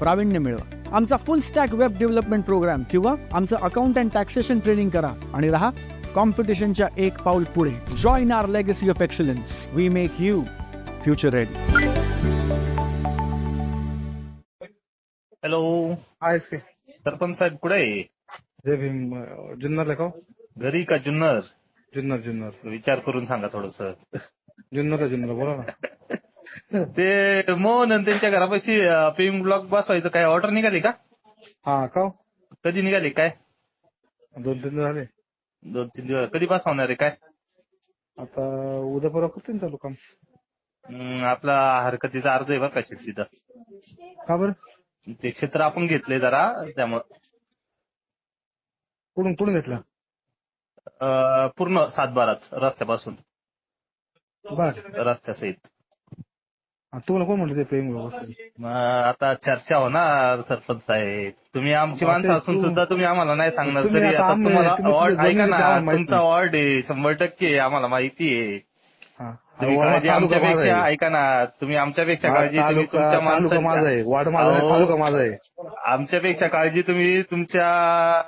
प्रावीण्य मिळवा. आमचा full stack web development programme किंवा आमचं अकाउंट अँड टॅक्सेशन ट्रेनिंग करा आणि राहा कॉम्पिटिशनच्या एक पाऊल पुढे. Join our legacy of excellence we make you future ready hello आहेस की सरपंच साहेब कुठे आहे? जय भीम. जुन्नरला का हो? घरी का जुन्नर? जुन्नर जुन्नर. विचार करून सांगा थोडस. जुन्नरला जुन्नर बोला ना. ते मोहन आणि त्यांच्या घरापाशी पेइंग ब्लॉक बसवायचं काय ऑर्डर निघाली का? हा का हो? कधी निघाली काय? दोन तीन दिवस झाले. दोन तीन दिवस. कधी बसवणार आहे काय? आता उद्या परवा करतो ना चालू काम. हम्म, आपला हरकतीचा अर्ज आहे बरं का शेतीचा का बरं? ते क्षेत्र आपण घेतले जरा त्यामुळं. कुठून कुठून घेतला? अं, पूर्ण सातबारात रस्त्यापासून. बर. रस्त्यासहित. हा, तुम्हाला कोण म्हणलं ते प्रेम मग आता चर्चा होणार सरपंच साहेब. तुम्ही आमची माणसं असून सुद्धा तुम्ही आम्हाला नाही सांगणार तुम्ही तरी आता आता आम्ही- तुम्हाला तुम्ही वॉर्ड तुमच्या ऐका जमिनीचं ना माहीत तुमचा नाही. वॉर्ड आहे शंभर टक्के आम्हाला माहिती आहे. हा. तुम्ही अरे, काळजी तालुका माझा आमच्यापेक्षा आहे. ऐका ना तुम्ही आमच्यापेक्षा हा, काळजी तुम्ही तालुका तुमच्या तालुका माझा आहे. वार्ड माझा आहे अहो, तालुका माझा आहे. आमच्यापेक्षा काळजी तुम्ही तुमच्या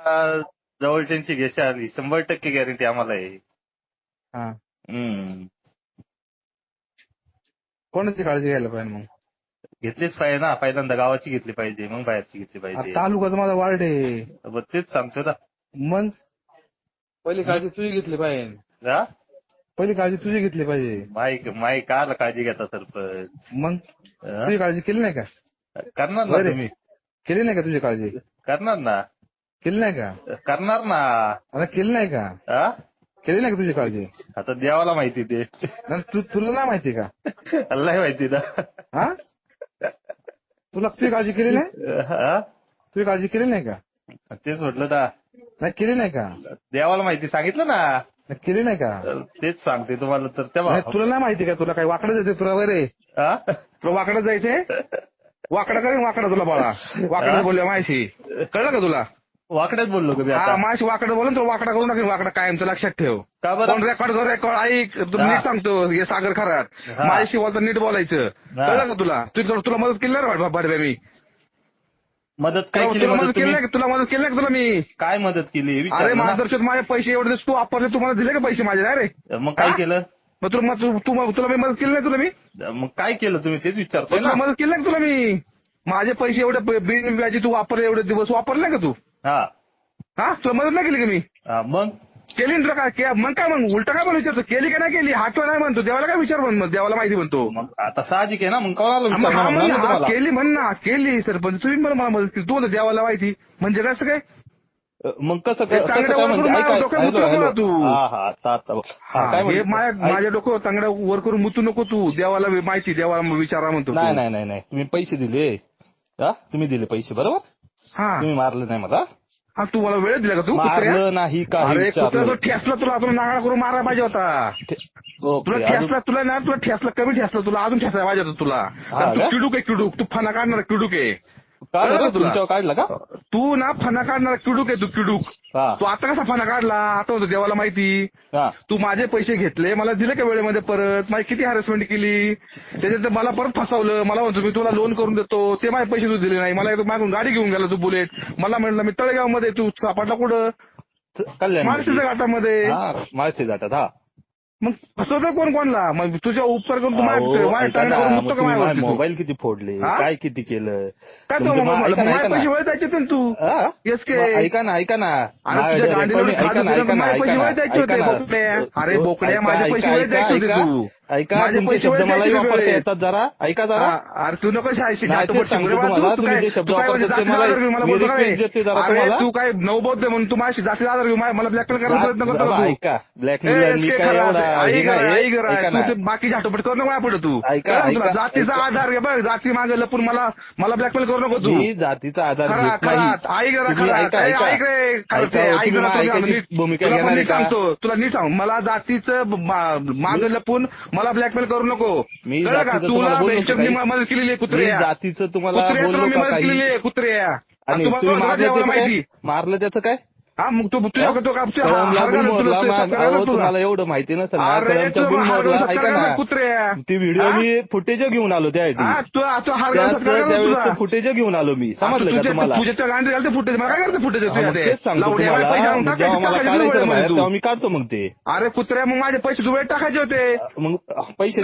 अं, जवळच्यांची घेशाल शंभर टक्के गॅरंटी आम्हाला आहे. हा. हम्म. कोणाची काळजी घ्यायला पाहिजे मग? घेतलीच पाहिजे ना. पहिल्यांदा गावाची घेतली पाहिजे मग बाहेरची घेतली पाहिजे. तालुकाचा माझा वार्ड आहे. मग तेच सांगतो ना. मग? पहिली काळजी तुझी घेतली पाहिजे. हा? पहिली काळजी तुझी घेतली पाहिजे. माईक माईक काला काळजी घेता सरपंच. मग? हा? तुझी काळजी केली नाही का? करणार ना बरे. तुम्ही. केली नाही का तुझी काळजी? करणार ना. केली नाही का? करणार ना. आता केली नाही का? हा? केली नाही का तुझी काळजी? आता देवाला माहिती ते. तू तुला नाही माहिती का? अल्लाही माहिती ना. हा? तुला तुझी काळजी केली नाही हा? तुझी काळजी केली नाही का? तेच म्हटलं ना. नाही केली नाही का? देवाला माहिती सांगितलं ना. केली नाही का? तेच सांगते तुम्हाला तर तेव्हा तुला नाही माहिती का? तुला काय वाकडं जायचंय तुला हा? तुला वाकडं जायचंय? वाकडं करेन वाकडं तुला बाळा. वाकडं बोलल्या मायशी कळलं का तुला? वाकड्यात बोललो का मी हा आता माशी वाकडं बोलून तुला वाकडा करू नका वाकडं कायमचं लक्षात ठेव. का बरं? कोण रेकॉर्ड कर रेकॉर्ड ऐक तू हा. नीट सांगतो हे सागर खरात. हा. माझ्याशी बोलता नीट बोलायचं. हा. कळलं का तुला? तू तुला मदत केली नाही रे मी? मदत काय केली तुला मदत मदत केली तुम्ही? नाही का? तुला मदत केली नाही का तुला मी? काय मदत केली? अरे विचार ना. मार्गदर्शक माझे पैसे एवढे दिवस तू वापरले तुम्हाला दिले का पैसे माझे नाही रे मग काय हा? केलं? मग तुला मग तू तू- तुला मी मदत केली नाही तुला मी? मग काय केलं तुम्ही? तेच विचारतोय तुला ना. मदत केली नाही का तुला मी? माझे पैसे एवढे प- बिन व्याजी तू वापरले एवढे दिवस वापरले नाही का तू? हा. हा? तुला मदत नाही केली का मी? हा, मग? केली ना तुला काय? के- मग काय मग उलट काय पण विचारतो केली का नाही केली? हात नाही म्हणतो? देवाला काय विचार म्हण मग देवाला माहिती म्हणतो. मग आता साहजिक आहे ना? मग कोणाला मग हा हा तुम्हाला केली म्हण ना. केली सरपंच. तुम्ही मला मला मदत केली. तू म्हणतो देवाला माहिती. म्हणजे कसं काय? मग कसं हे कसं चांगलं काय म्हणजे ऐका- डोक्यात हॅलो, हॅलो. ना तू. हा हा आता आता हा, हा, काय हे म्हणतो? माझ्या ऐक- माझ्या डोकं तांगड्या वर करून मुतू नको तू. देवाला माहिती देवाला विचारा म्हणतो तू. नाही नाही नाही नाही. तुम्ही पैसे दिले. हा? तुम्ही दिले पैसे बरोबर? हा तुम्ही मारले नाही मला. हा तू मला वेळ दिला का तू? मारलं नाही का तो. ठेसला तुला अजून नागाळा करून मारायला पाहिजे होता. तुला ठेसला तुला ना तुला ठेसला कमी ठेसला तुला अजून ठेसायला पाहिजे होता तुला? तू किडूक आहे किडूक. तू फना काढणार किडूक आहे. काय झालं? तुमच्यावर काढलं का? तू ना फना काढणार किडूक आहे तू किडूक. तू आता कसा फना काढला? आता होतो देवाला माहिती. तू माझे पैसे घेतले मला दिले का वेळेमध्ये परत? माझी किती हॅरेसमेंट केली? त्याच्यात मला परत फसवलं. मला म्हणतो मी तुला लोन करून देतो. ते माझे पैसे तू दिले नाही. मला मागून गाडी घेऊन गेला तू बुलेट मला म्हणलं मी तळेगावमध्ये तू सापडला कुठं? कल्याण घाटामध्ये. माळसे जातात हा. मग फसवतं कोण कोणला? मग तुझ्या उपकार करून तू माझ्या अहो, माझ्या ऐका टांगड्या ना, करून मग मुक्त का तुम्ही माझ्यावरती माझे तू? मोबाईल किती फोडले? काय किती केलं? काय तो पैसे तू? येस के ऐका ना ऐका ना. अरे ऐका ना ऐका ना माझे पैसे ऐका ऐका तुमचे शब्द मलाही वापरता येतात जरा. ऐका जरा. तू नको तू काय म्हणजे नऊ बौद्ध म्हणून तू माझ्याशी जाती आधार घेऊ मला ब्लॅकमेल करायला प्रयत्न करतो ऐका ब्लॅकमेल बाकी झाटोपट करू नको माझ्यापुढे तू. ऐका जातीचा आधार घे बघ जाती मागे लपून मला मला ब्लॅकमेल करू नको तू. जातीचा आधार ऐक भूमिका घेणार तुला नीट सांग. मला जातीचं मागे लपून मला ब्लॅकमेल करू नको. मी तुम्हाला तुला मदत केलेली आहे जातीचं तुम्हाला कुत्र्या मदत केलेली आहे आणि माहिती? मारलं त्याचं काय? हा मग तू तुझ्या तो कापतोय तुम्हाला एवढं माहिती नसेल ऐका ती व्हिडिओ मी फुटेज घेऊन आलो त्या त्यावेळेस फुटेज घेऊन आलो मी. समजलं का तुम्हाला? फुटेज मला काय करतो फुटेज सांगतो मी काढतो मग ते. अरे कुत्र्या मग माझे पैसे दुबळे टाकायचे होते. मग पैसे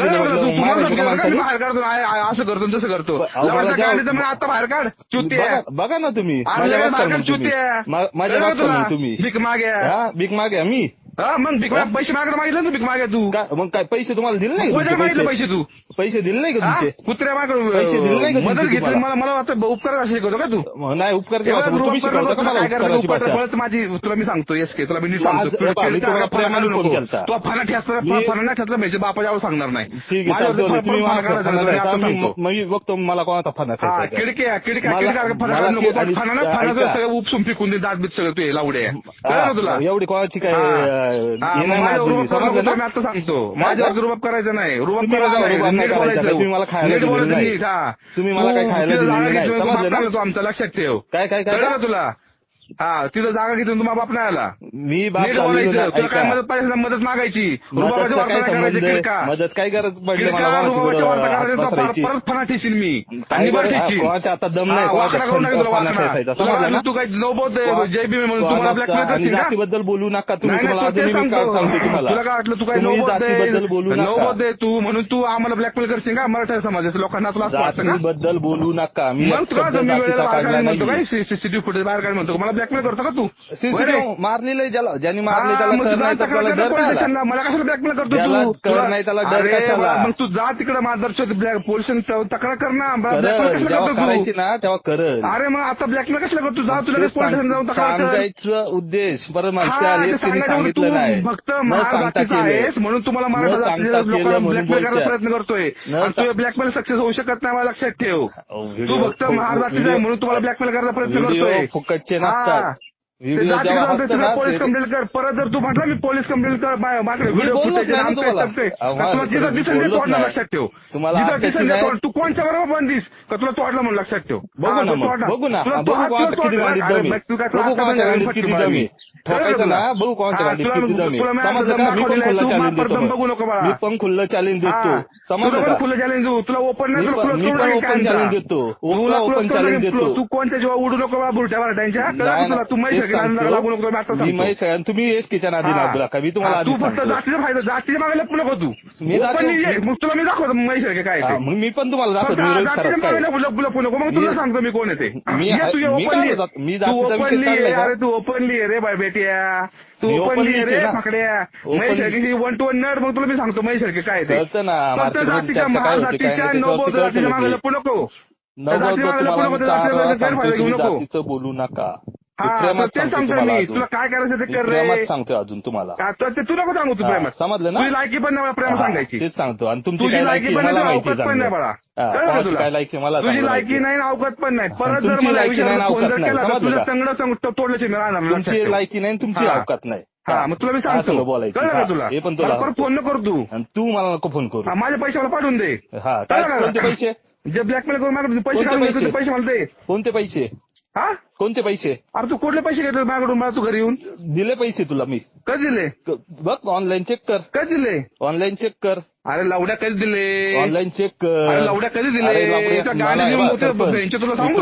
असं करतो तसं करतो. आता बाहेर काढ चुती बघा ना तुम्ही. माझ्या नाही तुम्ही. भीक मागे. भीक मागे. मी? हा मग बिग पैसे मागायला मागितलं ना बिग मागे तू. मग काय पैसे तुम्हाला दिले नाही का पैसे? तू? पैसे दिले नाही का तुमचे? कुत्र्या माग पैसे दिले नाही मदत घेतले घेतली मला मला वाटतं उपकार असे करतो का तू? नाही उपकार माझी तुला मी सांगतो एस के तुला मी तू सांगतो. बाबा, तुला प्रेमाने फोन म्हणजे बापाच्या सांगणार नाही. तुम्ही मला मी- बघतो मला कोणाचा फना किडके किडके आहे. किडक्या फणा फणा सगळं उपसून फिकून दे दात बीत सगळं तू हे लावडे तुला? एवढी कोणाची काय आता सांगतो. माझ्या रुबाब करायचं नाही. रुबाब करायचं नाही. मला खायला तुम्ही मला काय खायला आमच्या लक्षात ठेव. काय काय तुला? हा तिथं जागा घेतली तुझा बाप नाही आला मी बाप काय मदत पाहिजे मदत मागायची मदत काय गरज परत फणा ठेशील मी आणि बरं ठेशील आता दम नाही तू नवबोध म्हणून तुम्हाला ब्लॅकमेल बोलू नका तुम्ही सांगतो तुला काय वाटलं तू काही नवबोध आहे तू म्हणून तू आम्हाला ब्लॅकमेल करशील का मराठा समाजाच्या लोकांना तुला बद्दल बोलू नका मी तुला सिटी वेळेला फुटेज बाहेर काढ म्हणतो मला ब्लॅकमेल करतो का तू? सीसीटीव्ही ज्याला ज्यांनी मारले त्याला मला कशाला ब्लॅकमेल करतो तू? तुला- नाही, त्याला डर मग तू जा तिकडे माधरच्या ब्लॅक तक्रार कर ना. ब्लॅकमेल कशाला करतो ना तेव्हा कर अरे मग आता ब्लॅकमेल कशाला करतो जा तुला पोलीस जाऊन तक्रार उद्देश. बरं सांगायचं तू फक्त सांगता आहेस म्हणून तुम्हाला न ब्लॅकमेल करायचा प्रयत्न करतोय. तू ब्लॅकमेल सक्सेस होऊ शकत नाही मला लक्षात ठेव. तू फक्त महार म्हणून तुम्हाला ब्लॅकमेल करायचा प्रयत्न करतोय. फुकटचे ना नसतात. तुला पोलीस ते- कंप्लेंट कर. परत जर तू म्हटलं मी पोलीस कंप्लेंट कर मा- माझ्याकडे व्हिडिओ फुटेज तुला जिथं तुम्ही लक्षात ठेव. तुम्हाला जिथं तू कोणच्या बरोबर बंदीस का तुला तोडलं म्हणून लक्षात ठेव. बघू ना तू तोडला. बघू ना. तुला तू काय ठोकायचं ना? बघू कोण बघू. नको मी पण खुल्लं चॅलेंज देतो. समज खुलं चॅलेंज देऊ. तुला ओपन नाही ओपन चॅलेंज देतो. ओपन चॅलेंज देतो. तू कोणत्या जेव्हा उडू नको बाबा बुरट्या वाटायच्या तू माहिती सगळ्यांना तुम्ही हेच किचन आधी लागू नका. मी तुम्हाला तू फक्त जातीचा फायदा जातीच्या मागे लपू नको तू. मी मग तुला मी दाखवतो माहिती काय मग मी पण तुम्हाला दाखवतो. लपू नको. मग तुला सांगतो मी कोण येते मी ओपनली मी तू ओपनली अरे तू ओपनली रे बाय बेट्या तू पण ओपन रे महेश लिहिच. वन टू वन नट मग तुला मी सांगतो महेश हळके काय जातीच्या मागे लपू नको. न तुम्हाला नको. बोलू नका. हा ते सांगतो मी. तुला काय करायचं ते कर रे. अजून तुम्हाला. तू नको सांगू तू प्रेमात. समजलं ना? लायकी पण नाही प्रेम सांगायची. तेच सांगतो. आणि तुमची लायकी पण नाही पण नाही मला काय लायकी मला तुझी लायकी नाही अवगत पण नाही. परत जर मला तुझं तंगड तोडल्याची मिळणार तुमची लायकी नाही तुमची अवकात नाही. हा मग तुला मी सांगतो. बोलायचं. तुला? हे पण तुला फोन न तू. तू मला नको फोन करू. माझ्या पैसे मला पाठवून दे. हा पैसे? जे ब्लॅकमेल करून माझ्याकडे पैसे? पैसे मला दे. कोणते पैसे? हा? कोणते पैसे? अरे तू कुठले पैसे घेतले माझ्याकडून मला तू घरी येऊन. दिले पैसे तुला मी. कधी दिले? बघ ऑनलाईन चेक कर. कधी दिले? ऑनलाईन चेक कर. अरे लावड्या कधी दिले? ऑनलाईन चेक कर. लावड्या कधी दिले? तुला सांगू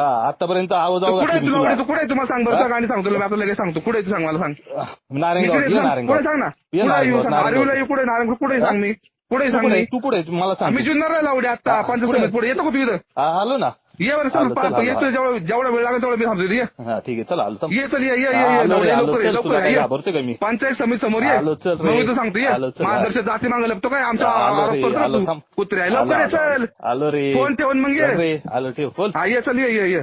आतापर्यंत आवाज कुठे तुला. कुठे आहे तुम्हाला सांग बरं. गाणी सांगतो मी आता लगेच सांगतो कुठे सांग मला सांग. नारायणगाव कुठे सांग ना? ये येऊ कुठे नारायण कुठे सांग मी. कुठे सांग तू पुढे मला सांग मी जुन्नरला लावडे आता हा, पंचायत पुढे. पुढे. येतो का तू इथं. आलो ना. ये बरं आलो, चल, चल आलो, येतो जेवढा जेवढा वेळ लागेल तेवढा मी थांबतो ये हा ठीक आहे चल आलो. ये चल ये ये ये हा, ये आलो लवकर आलो, लवकर ये, चल, तुला लवकर काय ये घाबरतो का मी? पंचायत समिती समोर ये आलो, चल रे. मग मी तर सांगतो ये आलो, चल, महादर्शक जाती मागे लपतो काय आमचा आलो आरोप रे, करतो आलो, तू. थांब. कुत्रे आहे. आलो, लवकर ये आलो, चल आलो रे फोन ठेवून मग ये. चल रे आलो ठेव बोल हा ये चल ये ये ये